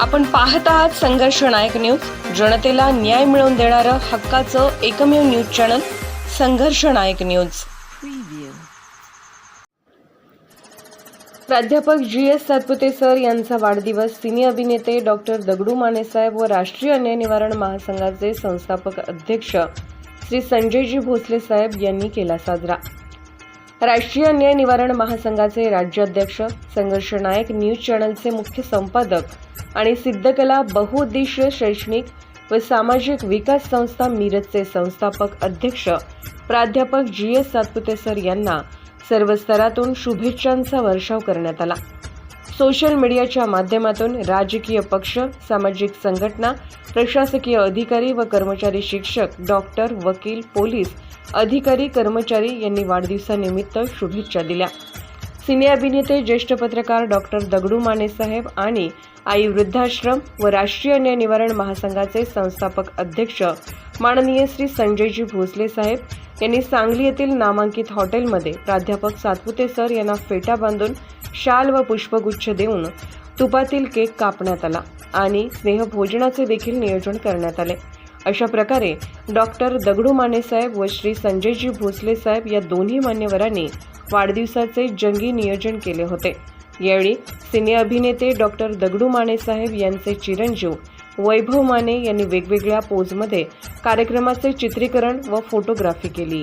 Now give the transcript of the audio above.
आपण पाहत आहात संघर्ष नायक न्यूज. जनतेला न्याय मिळवून देणारं हक्काचं एकमेव न्यूज चॅनल संघर्ष नायक न्यूज. प्राध्यापक जी एस सातपुते सर यांचा वाढदिवस सिने अभिनेते डॉक्टर दगडू मानेसाहेब व राष्ट्रीय अन्याय निवारण महासंघाचे संस्थापक अध्यक्ष श्री संजयजी भोसले साहेब यांनी केला साजरा. राष्ट्रीय न्याय निवारण महासंघाचे राज्याध्यक्ष संघर्ष नायक न्यूज चॅनलचे मुख्य संपादक आणि सिद्धकला बहुउद्देशीय शैक्षणिक व सामाजिक विकास संस्था मिरजचे संस्थापक अध्यक्ष प्राध्यापक जी एस सातपुते सर यांना सर्व स्तरातून शुभेच्छांचा वर्षाव करण्यात आला. सोशल मीडियाच्या माध्यमातून राजकीय पक्ष सामाजिक संघटना प्रशासकीय अधिकारी व कर्मचारी शिक्षक डॉक्टर वकील पोलीस अधिकारी कर्मचारी यांनी वाढदिवसानिमित्त शुभेच्छा दिल्या. सिने अभिनेते ज्येष्ठ पत्रकार डॉक्टर दगडू माने साहेब आणि आई वृद्धाश्रम व राष्ट्रीय न्याय निवारण महासंघाचे संस्थापक अध्यक्ष माननीय श्री संजयजी भोसले साहेब यांनी सांगली येथील नामांकित हॉटेलमध्ये प्राध्यापक सातपुते सर यांना फेटा बांधून शाल व पुष्पगुच्छ देऊन तुपातील केक कापण्यात आला आणि स्नेहभोजनाचे देखील नियोजन करण्यात आले. अशा प्रकारे डॉक्टर दगडू माने साहेब व श्री संजयजी भोसले साहेब या दोन्ही मान्यवरांनी वाढदिवसाचे जंगी नियोजन केले होते. यावेळी सिने अभिनेते डॉक्टर दगडू माने साहेब यांचे चिरंजीव वैभव माने यांनी वेगवेगळ्या पोजमध्ये कार्यक्रमाचे चित्रीकरण व फोटोग्राफी केली.